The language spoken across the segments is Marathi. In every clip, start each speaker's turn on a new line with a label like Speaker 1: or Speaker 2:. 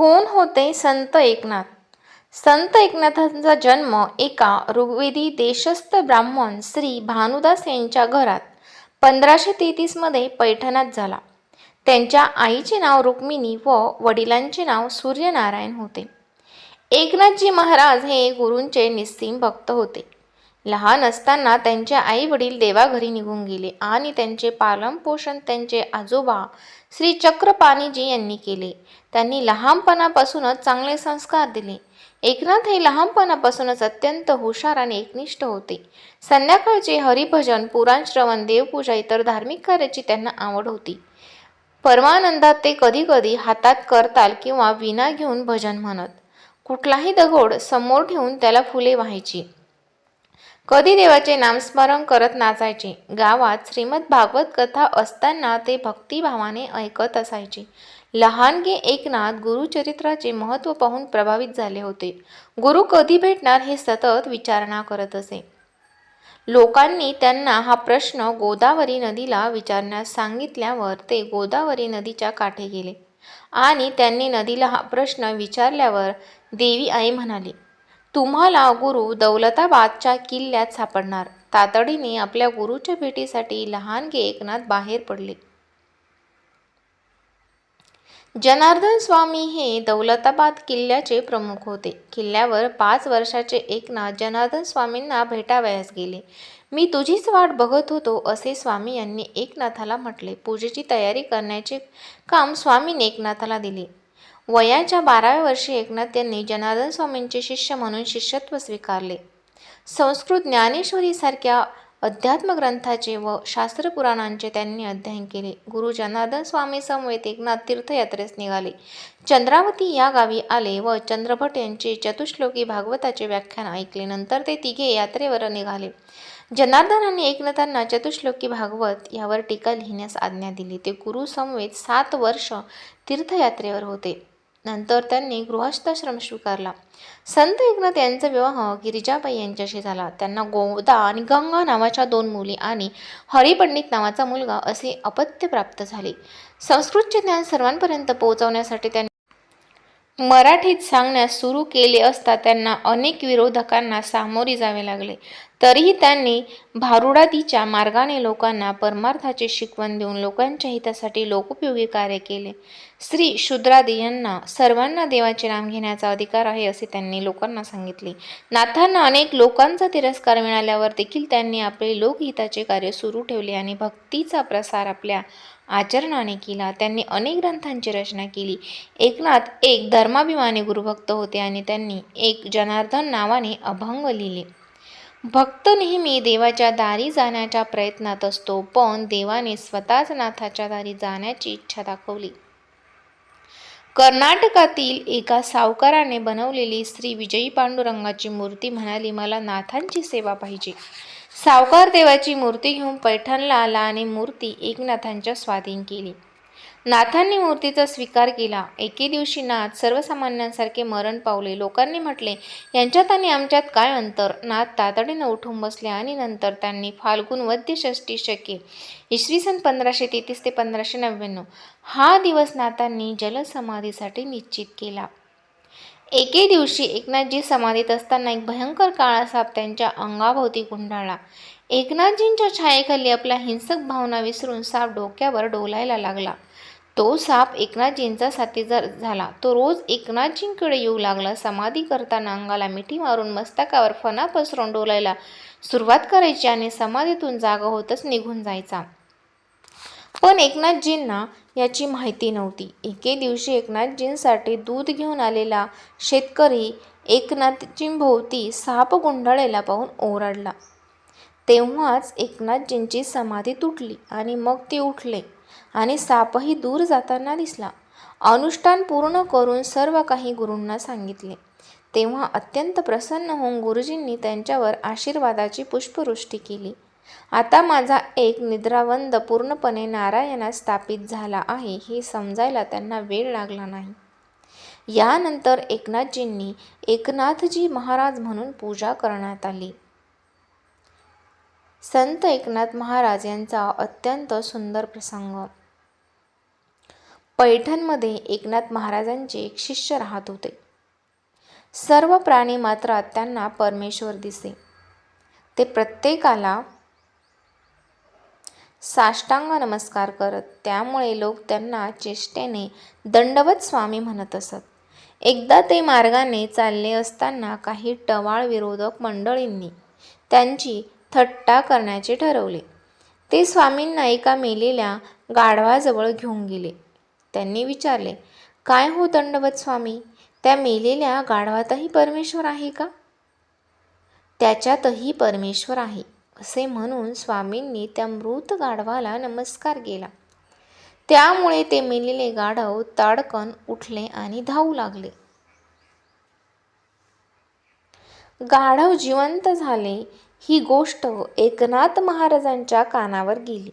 Speaker 1: कोण होते संत एकनाथ? संत एकनाथांचा जन्म एका ऋग्वेदी देशस्थ ब्राह्मण श्री भानुदास यांच्या घरात पंधराशे तेहतीसमध्ये पैठणात झाला. त्यांच्या आईचे नाव रुक्मिणी व वडिलांचे नाव सूर्यनारायण होते. एकनाथजी महाराज हे गुरूंचे निस्सीम भक्त होते. लहान असताना त्यांचे आई वडील देवाघरी निघून गेले आणि त्यांचे पालनपोषण त्यांचे आजोबा श्री चक्रपाणीजी यांनी केले. त्यांनी लहानपणापासूनच चांगले संस्कार दिले. एकनाथ हे लहानपणापासूनच अत्यंत हुशार आणि एकनिष्ठ होते. संध्याकाळचे हरिभजन पुराण श्रवण देवपूजा इतर धार्मिक कार्याची त्यांना आवड होती. परमानंदात ते कधीकधी हातात करताल किंवा विना घेऊन भजन म्हणत. कुठलाही दगड समोर ठेवून त्याला फुले व्हायची. कधी देवाचे नामस्मरण करत नाचायचे? गावात श्रीमद भागवत कथा असताना ते भक्तिभावाने ऐकत असायचे. लहानगे एकनाथ गुरुचरित्राचे महत्त्व पाहून प्रभावित झाले होते. गुरु कधी भेटणार हे सतत विचारणा करत असे. लोकांनी त्यांना हा प्रश्न गोदावरी नदीला विचारण्यास सांगितल्यावर ते गोदावरी नदीच्या काठी गेले. आणि त्यांनी नदीला हा प्रश्न विचारल्यावर देवी आई म्हणाली तुम्हाला गुरु दौलताबादच्या किल्ल्यात सापडणार. तातडीने आपल्या गुरुच्या भेटीसाठी लहानगे एकनाथ बाहेर पडले. जनार्दन स्वामी हे दौलताबाद किल्ल्याचे प्रमुख होते. किल्ल्यावर पाच वर्षाचे एकनाथ जनार्दन स्वामींना भेटावयास गेले. मी तुझीच वाट बघत होतो असे स्वामी यांनी एकनाथाला म्हटले. पूजेची तयारी करण्याचे काम स्वामीने एकनाथाला दिले. वयाच्या बाराव्या वर्षी एकनाथ यांनी जनार्दन स्वामींचे शिष्य म्हणून शिष्यत्व स्वीकारले. संस्कृत ज्ञानेश्वरीसारख्या अध्यात्म ग्रंथाचे व शास्त्रपुराणांचे त्यांनी अध्ययन केले. गुरु जनार्दन स्वामी समवेत एकनाथ तीर्थयात्रेस निघाले. चंद्रावती या गावी आले व चंद्रभट यांचे चतुश्लोकी भागवताचे व्याख्यान ऐकले. नंतर ते तिघे यात्रेवर निघाले. जनार्दनाने एकनाथांना चतुश्लोकी भागवत यावर टीका लिहिण्यास आज्ञा दिली. ते गुरु समवेत सात वर्ष तीर्थयात्रेवर होते. नंतर त्यांनी गृहस्थाश्रम स्वीकारला. संत एकनाथ यांचा विवाह गिरिजाबाई यांच्याशी झाला. त्यांना गोदा आणि गंगा नावाच्या दोन मुली आणि हरिपंडित नावाचा मुलगा असे अपत्य प्राप्त झाले. संस्कृतचे ज्ञान सर्वांपर्यंत पोहोचवण्यासाठी त्यांनी मराठीत सांगण्यास सुरू केले असता त्यांना अनेक विरोधकांना सामोरे जावे लागले. तरीही त्यांनी भारुडादीच्या मार्गाने लोकांना परमार्थाचे शिकवण देऊन लोकांच्या हितासाठी लोकोपयोगी कार्य केले. श्री शुद्रादी यांना सर्वांना देवाचे नाम घेण्याचा अधिकार आहे असे त्यांनी लोकांना सांगितले. नाथांना अनेक लोकांचा तिरस्कार मिळाल्यावर देखील त्यांनी आपले लोकहिताचे कार्य सुरू ठेवले आणि भक्तीचा प्रसार आपल्या आचरणाने केला. त्यांनी अनेक ग्रंथांची रचना केली. एकनाथ एक धर्माभिमानी गुरुभक्त होते आणि त्यांनी एक जनार्दन नावाने अभंग लिहिले. भक्त नेहमी देवाच्या दारी जाण्याच्या प्रयत्नात असतो पण देवाने स्वतःच नाथाच्या दारी जाण्याची इच्छा दाखवली. कर्नाटकातील एका सावकाराने बनवलेली श्री विजयी पांडुरंगाची मूर्ती म्हणाली मला नाथांची सेवा पाहिजे. सावकार देवाची मूर्ती घेऊन पैठणला आला आणि मूर्ती एकनाथांच्या स्वाधीन केली. नाथांनी मूर्तीचा स्वीकार केला. एके दिवशी नाथ सर्वसामान्यांसारखे मरण पावले. लोकांनी म्हटले यांच्यात आणि आमच्यात काय अंतर नाथ तातडीनं उठून बसले आणि नंतर त्यांनी फाल्गुन वद्यषष्टी शके इसवी सन पंधराशे तेहतीस ते पंधराशे नव्याण्णव. हा दिवस नाथांनी जलसमाधीसाठी निश्चित केला. एके दिवशी एकनाथजी समाधीत असताना एक भयंकर काळा साप त्यांच्या अंगाभोवती गुंडाळला. एकनाथजींच्या छायेखाली आपल्या हिंसक भावना विसरून साप डोक्यावर डोलायला लागला. तो साप एकनाथजींचा साथीदार झाला तो रोज एकनाथजींकडे येऊ लागला. समाधी करताना अंगाला मिठी मारून मस्तकावर फणा पसरून डोलायला सुरुवात करायची आणि समाधीतून जागा होतच निघून जायचा. पण एकनाथजींना याची माहिती नव्हती. एके दिवशी एकनाथजींसाठी दूध घेऊन आलेला शेतकरी एकनाथजींभोवती साप गुंडाळलेला पाहून ओरडला. तेव्हाच एकनाथजींची समाधी तुटली आणि मग ते उठले आणि सापही दूर जाताना दिसला. अनुष्ठान पूर्ण करून सर्व काही गुरूंना सांगितले. तेव्हा अत्यंत प्रसन्न होऊन गुरुजींनी त्यांच्यावर आशीर्वादाची पुष्पवृष्टी केली. आता माझा एक निद्रावंद पूर्णपणे नारायणात स्थापित झाला आहे हे समजायला त्यांना वेळ लागला नाही. यानंतर एकनाथजींनी एकनाथजी महाराज म्हणून पूजा करण्यात आली. संत एकनाथ महाराज यांचा अत्यंत सुंदर प्रसंग. पैठणमध्ये एकनाथ महाराजांचे एक शिष्य राहत होते. सर्व प्राणी मात्र त्यांना परमेश्वर दिसे. ते प्रत्येकाला साष्टांग नमस्कार करत त्यामुळे लोक त्यांना चेष्टेने दंडवत स्वामी म्हणत असत. एकदा ते मार्गाने चालले असताना काही टवाळ विरोधक मंडळींनी त्यांची थट्टा करण्याचे ठरवले. ते स्वामींना एका मेलेल्या गाढवाजवळ घेऊन गेले. त्यांनी विचारले काय हो दंडवत स्वामी? त्या मेलेल्या गाढवातही परमेश्वर आहे का? त्याच्यातही परमेश्वर आहे. असे म्हणून स्वामींनी त्या मृत गाढवाला नमस्कार केला. त्यामुळे ते मेलेले गाढव ताडकन उठले आणि धावू लागले. गाढव जिवंत झाले ही गोष्ट एकनाथ महाराजांच्या कानावर गेली.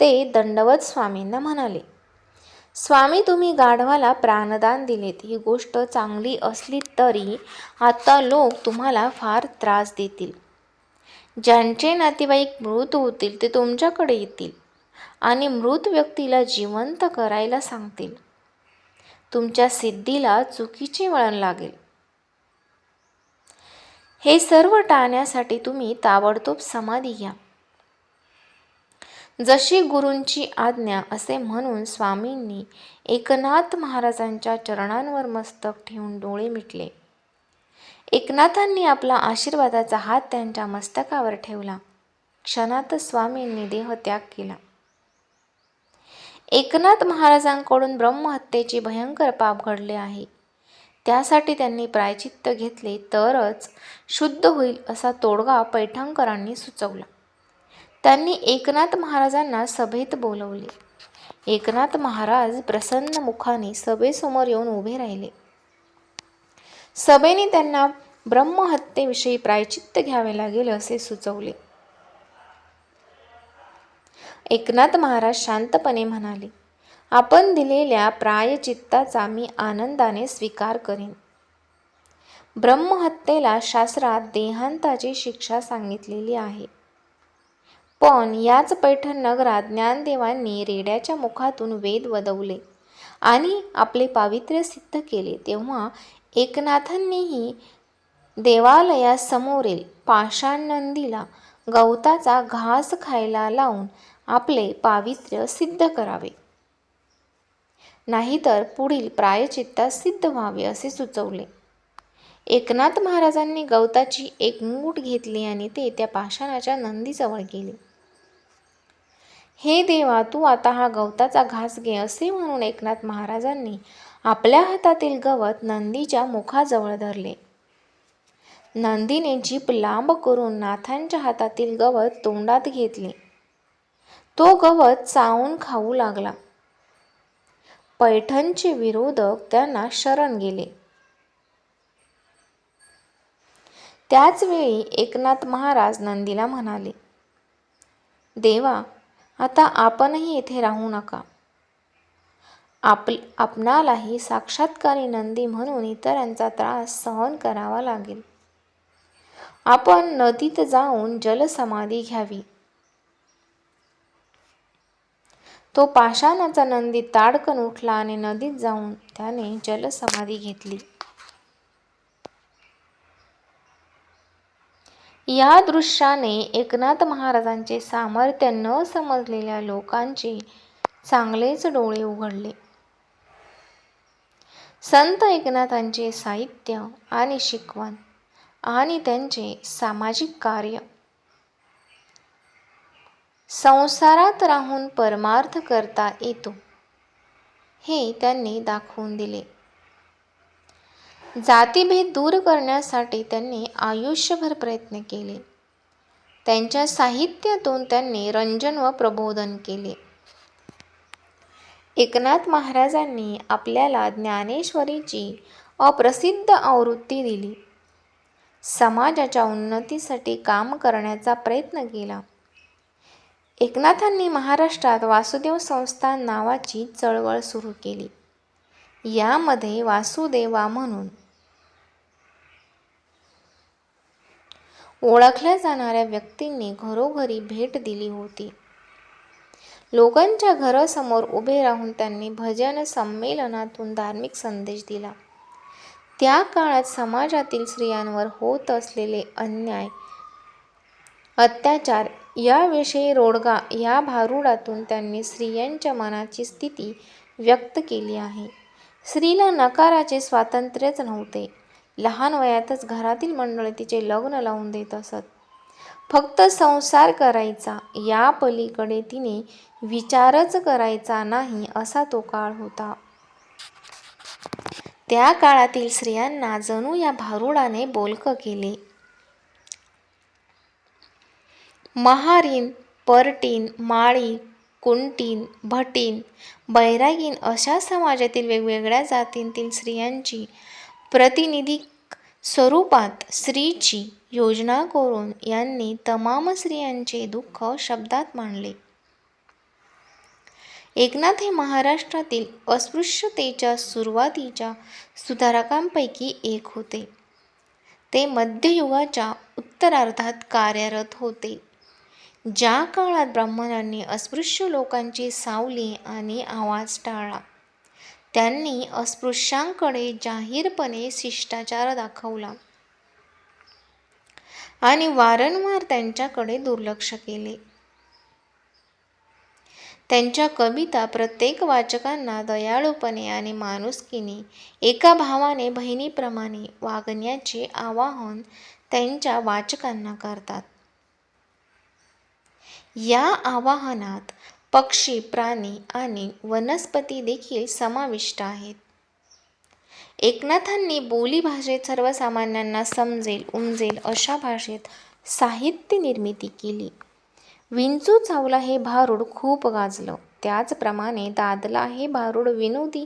Speaker 1: ते दंडवत स्वामींना म्हणाले स्वामी तुम्ही गाढवाला प्राणदान दिलेत. ही गोष्ट चांगली असली तरी आता लोक तुम्हाला फार त्रास देतील. ज्यांचे नातेवाईक मृत होतील ते तुमच्याकडे येतील आणि मृत व्यक्तीला जिवंत करायला सांगतील. तुमच्या सिद्धीला चुकीचे वळण लागेल. हे सर्व टाळण्यासाठी तुम्ही ताबडतोब समाधी घ्या. जशी गुरूंची आज्ञा असे म्हणून स्वामींनी एकनाथ महाराजांच्या चरणांवर मस्तक ठेवून डोळे मिटले. एकनाथांनी आपला आशीर्वादाचा हात त्यांच्या मस्तकावर ठेवला. क्षणातच स्वामींनी देहत्याग केला. एकनाथ महाराजांकडून ब्रह्महत्येचे भयंकर पाप घडले आहे. त्यासाठी त्यांनी प्रायचित्त घेतले तरच शुद्ध होईल असा तोडगा पैठणकरांनी सुचवला. त्यांनी एकनाथ महाराजांना सभेत बोलवले. एकनाथ महाराज प्रसन्न मुखाने सभेसमोर येऊन उभे राहिले. सभेने त्यांना ब्रह्महत्येविषयी प्रायचित्त घ्यावे लागेल असे सुचवले. एकनाथ महाराज शांतपणे म्हणाले आपण दिलेल्या प्रायचित्ताचा मी आनंदाने स्वीकार करेन. ब्रह्महत्येला शास्त्रात देहांताची शिक्षा सांगितलेली आहे. पण याच पैठण नगरात ज्ञानदेवांनी रेड्याच्या मुखातून वेद वदवले आणि आपले पावित्र्य सिद्ध केले तेव्हा एकनाथांनीही देवालयासमोरील पाषाणनंदीला गवताचा घास खायला लावून आपले पावित्र्य सिद्ध करावे. नाहीतर पुढील प्रायचित्ता सिद्ध व्हावे असे सुचवले. एकनाथ महाराजांनी गवताची एक मूठ घेतली आणि ते त्या पाषाणाच्या नंदीजवळ गेले. हे देवा तू आता हा गवताचा घास घे असे म्हणून एकनाथ महाराजांनी आपल्या हातातील गवत नंदीच्या मुखाजवळ धरले. नंदीने जीप लांब करून नाथांच्या हातातील गवत तोंडात घेतले. तो गवत चावून खाऊ लागला. पैठणचे विरोधक त्यांना शरण गेले. त्याचवेळी एकनाथ महाराज नंदीला म्हणाले देवा आता आपणही येथे राहू नका. आप आपणालाही साक्षात्कारी नंदी म्हणून इतरांचा त्रास सहन करावा लागेल. आपण नदीत जाऊन जलसमाधी घ्यावी. तो पाषाणाचा नंदी ताडकन उठला आणि नदीत जाऊन त्याने जलसमाधी घेतली. या दृश्याने एकनाथ महाराजांचे सामर्थ्य न समजलेल्या लोकांचे चांगलेच डोळे उघडले. संत एकनाथांचे साहित्य आणि शिकवण. आणि त्यांचे सामाजिक कार्य. संसारात राहून परमार्थ करता येतो हे त्यांनी दाखवून दिले. जातीभेद दूर करण्यासाठी त्यांनी आयुष्यभर प्रयत्न केले. त्यांच्या साहित्यातून त्यांनी रंजन व प्रबोधन केले. एकनाथ महाराजांनी आपल्याला ज्ञानेश्वरीची अप्रसिद्ध आवृत्ती दिली. समाजाच्या उन्नतीसाठी काम करण्याचा प्रयत्न केला. एकनाथांनी महाराष्ट्रात वासुदेव संस्थान नावाची चळवळ सुरू केली. यामध्ये वासुदेवा म्हणून ओळखल्या जाणाऱ्या व्यक्तींनी घरोघरी भेट दिली होती. लोकांच्या घरासमोर उभे राहून त्यांनी भजन संमेलनातून धार्मिक संदेश दिला. त्या काळात समाजातील स्त्रियांवर होत असलेले अन्याय अत्याचार याविषयी रोडगा या भारुडातून त्यांनी स्त्रियांच्या मनाची स्थिती व्यक्त केली आहे. स्त्रीला नकाराचे स्वातंत्र्यच नव्हते. लहान वयातच घरातील मंडळी तिचे लग्न लावून देत असत. फक्त संसार करायचा या पलीकडे तिने विचारच करायचा नाही असा तो काळ होता. त्या काळातील स्त्रियांना जणू या भारुडाने बोलकं केले. महारीन परटीन माळी कुंटीन भटीन बैरागीन अशा समाजातील वेगवेगळ्या जातींतील स्त्रियांची प्रतिनिधिक स्वरूपात स्त्रीची योजना करून यांनी तमाम स्त्रियांचे दुःख शब्दात मांडले. एकनाथ हे महाराष्ट्रातील अस्पृश्यतेच्या सुरुवातीच्या सुधारकांपैकी एक होते. ते मध्ययुगाच्या उत्तरार्धात कार्यरत होते. ज्या काळात ब्राह्मणांनी अस्पृश्य लोकांची सावली आणि आवाज टाळला त्यांनी अस्पृश्यांकडे जाहीरपणे शिष्टाचार दाखवला आणि वारंवार त्यांच्याकडे दुर्लक्ष केले. त्यांच्या कविता प्रत्येक वाचकांना दयाळूपणे आणि माणुसकीने एका भावाने बहिणीप्रमाणे वागण्याचे आवाहन त्यांच्या वाचकांना करतात. या आवाहनात पक्षी प्राणी आणि वनस्पती देखील समाविष्ट आहेत. एकनाथांनी बोली भाषेत सर्वसामान्यांना समजेल उमजेल अशा भाषेत साहित्य निर्मिती केली. विंचू चावला हे भारूड खूप गाजलं. त्याचप्रमाणे दादला हे भारूड विनोदी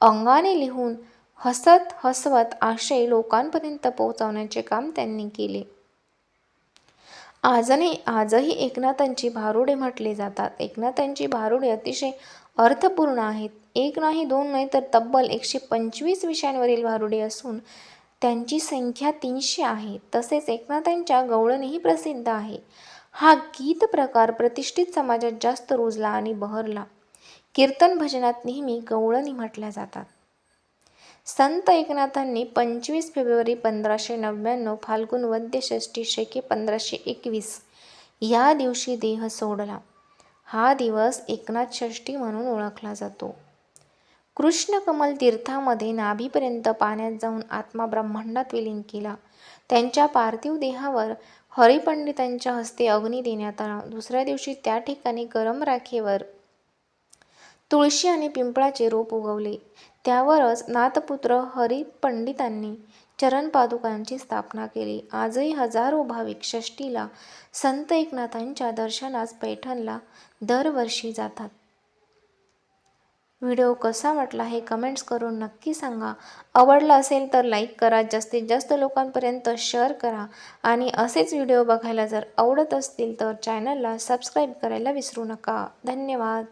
Speaker 1: अंगाने लिहून हसत हसवत आशय लोकांपर्यंत पोहोचवण्याचे काम त्यांनी केले. आजने आजही एकनाथांची भारुडे म्हटले जातात. एकनाथांची भारुडे अतिशय अर्थपूर्ण आहेत. एक नाही दोन नाही तर तब्बल एकशे पंचवीस विषयांवरील भारुडे असून त्यांची संख्या तीनशे आहे. तसेच एकनाथांच्या गवळणही प्रसिद्ध आहे. हा गीत प्रकार प्रतिष्ठित समाजात जास्त रुजला आणि बहरला. कीर्तन भजनात नेहमी गवळणी म्हटल्या जातात. संत एकनाथांनी पंचवीस फेब्रुवारी पंधराशे नव्याण्णव फाल्गुन वद्यषष्ठी शेके पंधराशे एकवीस या दिवशी देह सोडला. हा दिवस एकनाथ षष्ठी म्हणून ओळखला जातो. कृष्ण कमल तीर्थामध्ये नाभीपर्यंत पाण्यात जाऊन आत्मा ब्रह्मांडात विलीन केला. त्यांच्या पार्थिव देहावर हरिपंडितांच्या हस्ते अग्नी देण्यात आला. दुसऱ्या दिवशी त्या ठिकाणी गरम राखेवर तुळशी आणि पिंपळाचे रोप उगवले. त्यावरच नाथपुत्र हरिपंडितांनी चरणपादुकांची स्थापना केली. आजही हजारो भाविक षष्टीला संत एकनाथांच्या दर्शनास पैठणला दरवर्षी जातात. व्हिडिओ कसा वाटला हे कमेंट्स करून नक्की सांगा. आवडला असेल तर लाईक करा जास्तीत जास्त लोकांपर्यंत शेअर करा आणि असेच व्हिडिओ बघायला जर आवडत असतील तर चॅनलला सबस्क्राईब करायला विसरू नका. धन्यवाद.